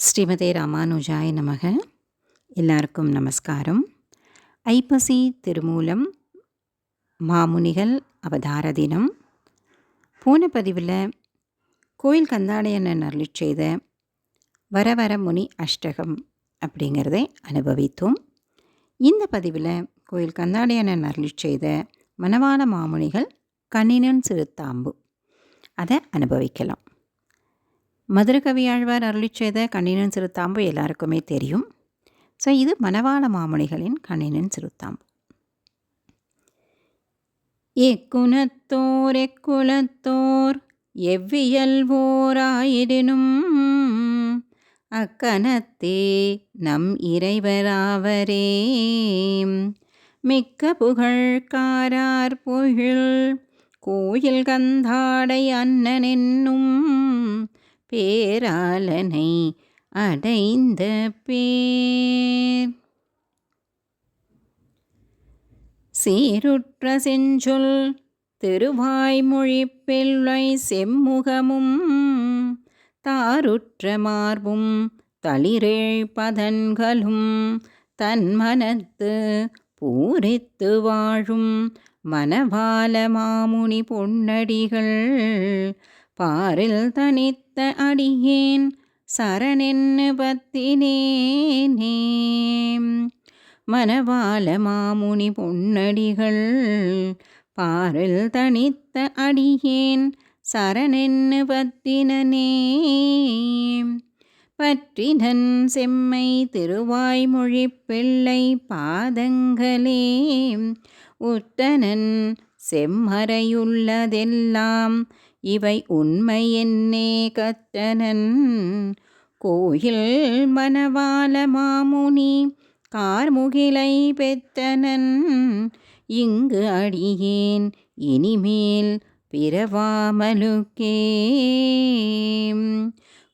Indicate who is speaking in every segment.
Speaker 1: ஸ்ரீமதே ராமானுஜாய நமக. எல்லாருக்கும் நமஸ்காரம். ஐப்பசி திருமூலம் மாமுனிகள் அவதார தினம். போன பதிவில் கோயில் கந்தாடையண்ணன் அருளி செய்த வர வர முனி அஷ்டகம் அப்படிங்கிறதை அனுபவித்தோம். இந்த பதிவில் கோயில் கந்தாடையண்ணன் அருளி செய்த மணவாள மாமுனிகள் கண்ணினன் சிறுத்தாம்பு. அதை அனுபவிக்கலாம். மதுரகவியாழ்வார் அருளி செய்த கண்ணினன் சிறுத்தாம்பு எல்லாருக்குமே தெரியும். ஸோ இது மணவாள மாமுனிகளின் கண்ணினன் சிறுத்தாம்பு. எக்குணத்தோர் எக்குலத்தோர் எவ்வியல்வோராயிடினும் அக்கணத்தே நம் இறைவராவரே. மிக்க புகழ்காரார் பொழில் கோயில் கந்தாடை அண்ணனென்னும் பேராளனை அடைந்த பேர். சீருற்ற செஞ்சொல் திருவாய்மொழி பிள்ளை செம்முகமும் தாருற்ற மார்பும் தளிரேழ் பதன்களும் தன்மனத்து பூரித்து வாழும் மனவால மாமுனி பொன்னடிகள் பாரில் தனித்த அடியேன் சரணென்னு பத்தினேனே மனவால மாமுனி பொன்னடிகள் பாரில் தனித்த அடியேன் சரணென்னு பத்தினே பற்றினன் செம்மை திருவாய்மொழி பிள்ளை பாதங்களே. உத்தனன் செம்மறையுள்ளதெல்லாம் இவை உண்மை என்னே கத்தனன் கோயில் மணவாள மாமுனி கார்முகிலை பெத்தனன். இங்கு அடியேன் இனிமேல் பிறவாமலுக்கே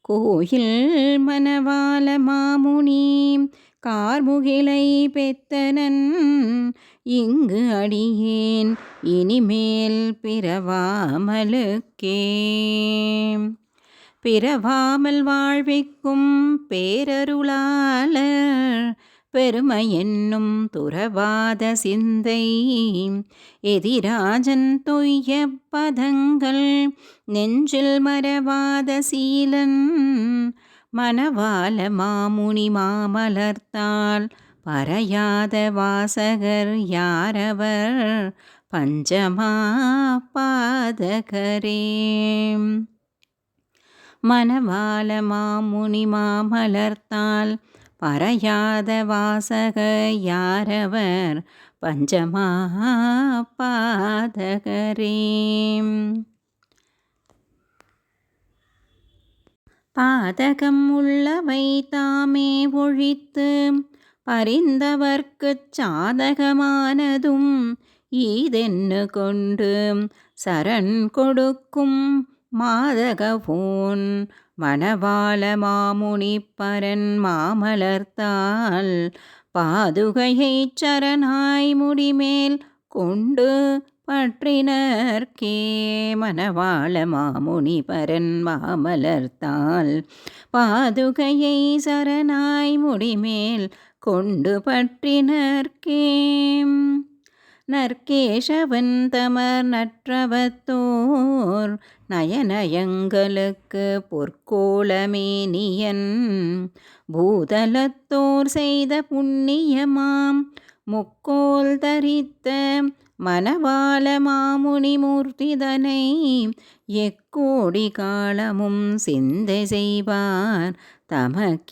Speaker 1: கோயில் மணவாள மாமுனி கார்முகிலை பெத்தனன். இங்கு அடியேன் இனிமேல் பிறவாமலுக்கே. பிறவாமல் வாழ்விக்கும் பேரருளாளர் பெருமை என்னும் துறவாத சிந்தை. எதிராஜன் தொய்ய பதங்கள் நெஞ்சில் மறவாத சீலன். மணவால மாமுனி மாமலர்த்தாள் பறையாத வாசகர் யாரவர்? பஞ்சமா பாதகரே. மனவால மாமுனி மாமலர்த்தால் பறையாத வாசக யாரவர்? பஞ்சமா பாதகரேம் பாதகம் உள்ளவை தாமே ஒழித்து பரிந்தவர்க்குச் சாதகமானதும் ஈதென்னு கொண்டு சரண் கொடுக்கும் மாதகவோன் மணவாள மாமுனி பரன் மாமலர்த்தால் பாதுகையைச் சரணாய் முடிமேல் கொண்டு பற்றினர்க்கே மணவாள மாமுனி பரன் மாமலர்த்தால் பாதுகையை சரணாய் முடிமேல் கொண்டு பற்றினர்க்கே. நற்கேஷவன் தமர் நற்றவத்தோர் நயனயங்களுக்கு பொற்கோளமேனியன் பூதலத்தோர் செய்த புண்ணியமாம். முக்கோல் தரித்த மணவாள மாமுனி மூர்த்திதனை எக்கோடி காலமும் சிந்தை செய்வார். தமக்கீடில்லையே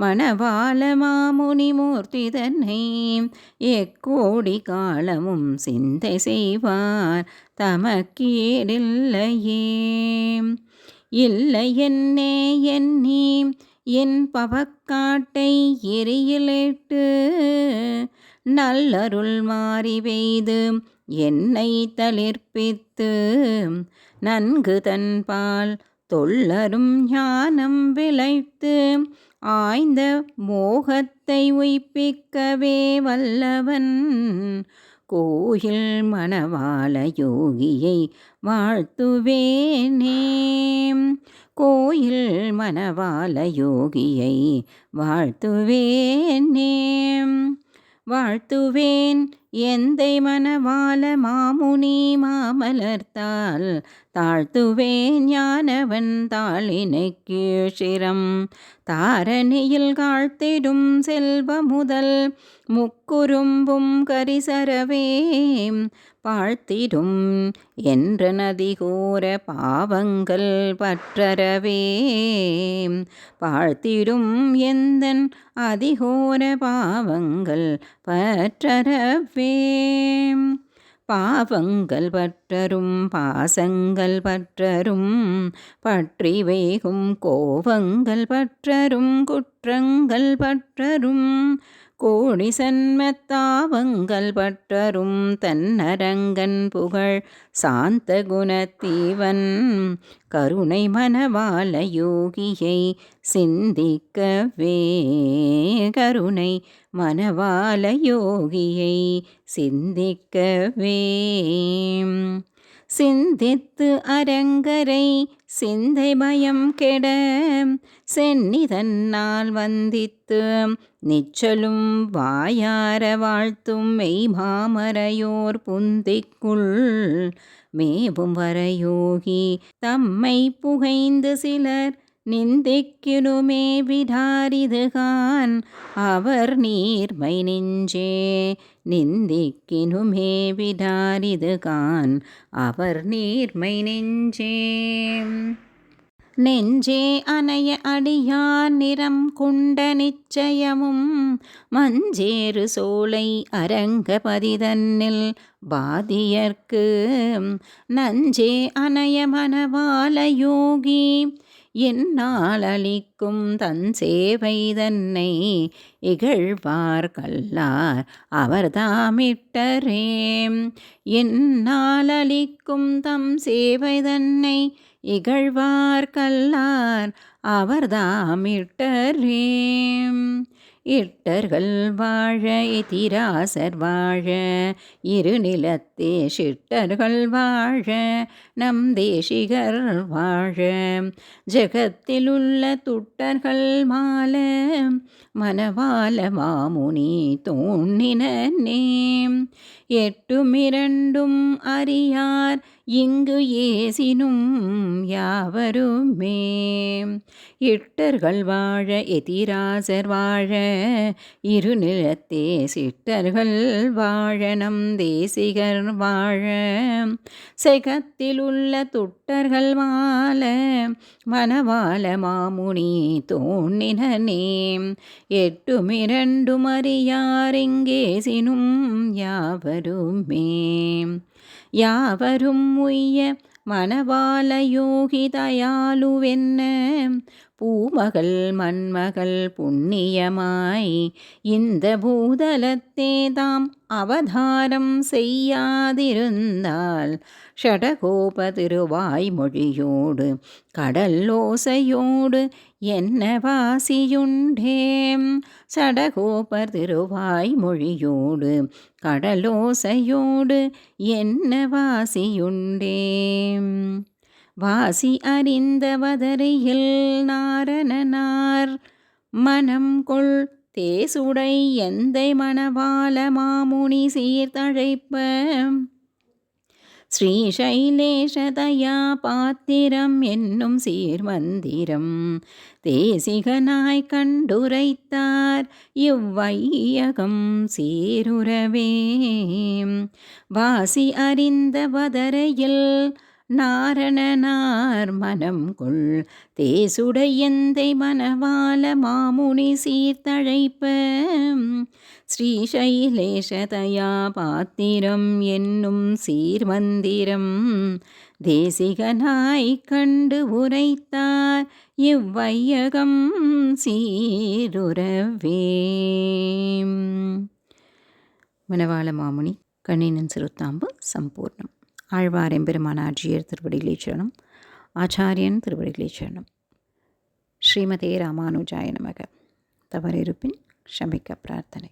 Speaker 1: மணவாள மாமுனி மூர்த்திதனை எக்கோடி காலமும் சிந்தை செய்வார். தமக்கீடில்லையே இல்லை என்னே எண்ணி என் பவக்காட்டை எரியிலிட்டு நல்லருள் மாறி பெய்து என்னை தளிர்ப்பித்து நன்கு தன்பால் தொல்லரும் ஞானம் விளைத்து ஆய்ந்த மோகத்தை உய்ப்பிக்கவே வல்லவன். கோயில் மணவாள யோகியை வாழ்த்துவேனே. கோயில் மணவாள யோகியை வாழ்த்துவேனே. வாழ்த்துவேன். எந்தை மனவால மாமுனி மாமலர்த்தால் தாழ்த்துவே ஞானவன் தாளினை கீழ்ச்சிரம் தாரணியில் காழ்த்திடும் செல்வ முதல் முக்குறும்பும் கரிசரவே பாழ்த்திடும் என்ற நதிகூர பாவங்கள் பற்றரவே பாழ்த்திடும் எந்தன் அதிகோர பாவங்கள் பற்றரவே பாவங்கள் பற்றரும் பாசங்கள் பற்றரும் பற்றி வேகும் கோபங்கள் பற்றரும் குற்றங்கள் பற்றரும் கோடி சன்மத்தாவங்கள் பற்றரும் தன்னரங்கன் புகழ் சாந்த குணத்தீவன். கருணை மனவால யோகியை சிந்திக்கவே கருணை மனவால யோகியை சிந்திக்கவே. சிந்தித்து அரங்கரை சிந்தை பயம் கெட சென்னிதன்னால் வந்தித்து நிச்சலும் வாயார வாழ்த்தும் மெய்மாமரையோர் புந்திக்குள் மேவும் வரையோகி தம்மை புகைந்து சிலர் நிந்திக்கினுமே விடாரிதுகான். அவர் நீர்மை நெஞ்சே நிந்திக்கினுமே விடாரிதுகான். அவர் நீர்மை நெஞ்சே. நெஞ்சே அணைய அடியார் நிறம் குண்ட நிச்சயமும் மஞ்சேறு சோலை அரங்கபதிதன்னில் பாதியர்க்கு நஞ்சே அணைய மனவால யோகி என்னால் அளிக்கும் தன் சேவை தன்னை இகழ்வார் கல்லார். அவர்தாமிட்டரேம் என்னால் அளிக்கும் தம் சேவை தன்னை இகழ்வார் கல்லார். அவர்தாமிட்டரேம் இட்டர்கள் வாழ எதிராசர் வாழ இரு நிலத்தே சிட்டர்கள் வாழ நம் தேசிகர் வாழ. ஜகத்தில் உள்ள துட்டர்கள் மால மனவால மாமுனி தோன்னின எட்டுமிரண்டும் அறியார். இங்கு ஏசினும் யாவருமே. இட்டர்கள் வாழ எதிராசர் வாழ இருநிலத்தே சிட்டர்கள் வாழனம் தேசிகர் வாழ. செகத்தில் உள்ள துட்டர்கள் வாழ மனவாள மாமுனி தோன்னினே எட்டுமிரண்டும் அறியார். இங்கேசினும் யாவரும். വരുമേ യാവരും മുയ്യ മനവാലയോഹിതയാലുവെന്ന് പൂമകൾ മൺമകൾ പുണ്യമായി ഇന്ത ഭൂതലത്തെ താം അവതാരം ചെയ്യാതിരുന്നാൽ ഷടകോപ തിരുവായ്മൊഴിയോട് കടല്ലോസയോട് என்ன வாசியுண்டேம்? சடகோபர் திருவாய் மொழியோடு கடலோசையோடு என்ன வாசியுண்டேம்? வாசி அறிந்தவதரையில் நாரணனார் மனம் கொள் தேசுடை எந்தை மணவாள மாமுனி சீர்தழைப்ப? ஸ்ரீசைலேஷதயா பாத்திரம் என்னும் சீர்மந்திரம். தேசிகனாய் கண்டுரைத்தார் இவ்வையகம் சீருறவே. வாசி அறிந்த வதரையில் நாரணனார் மனம் கொள் தேசுடையந்தை மனவால மாமுனி சீர்த்தழைப்ப ஸ்ரீசைலேஷதயா பாத்திரம் என்னும் சீர்மந்திரம் தேசிகனாய் கண்டு உரைத்தார் இவ்வையகம் சீருறவே. மணவாள மாமுனி கண்ணினன் சிறுத்தாம்பு சம்பூர்ணம். ആഴ്വാരൻ പെരുമാനാജിയർ തിരുവടിയിലേച്ചണം ആചാര്യൻ തിരുവടിയിലേച്ചണം ശ്രീമതേ രാമാനുജായ നമക തവരയിരുപ്പിൻ ക്ഷമിക്ക പ്രാർത്ഥന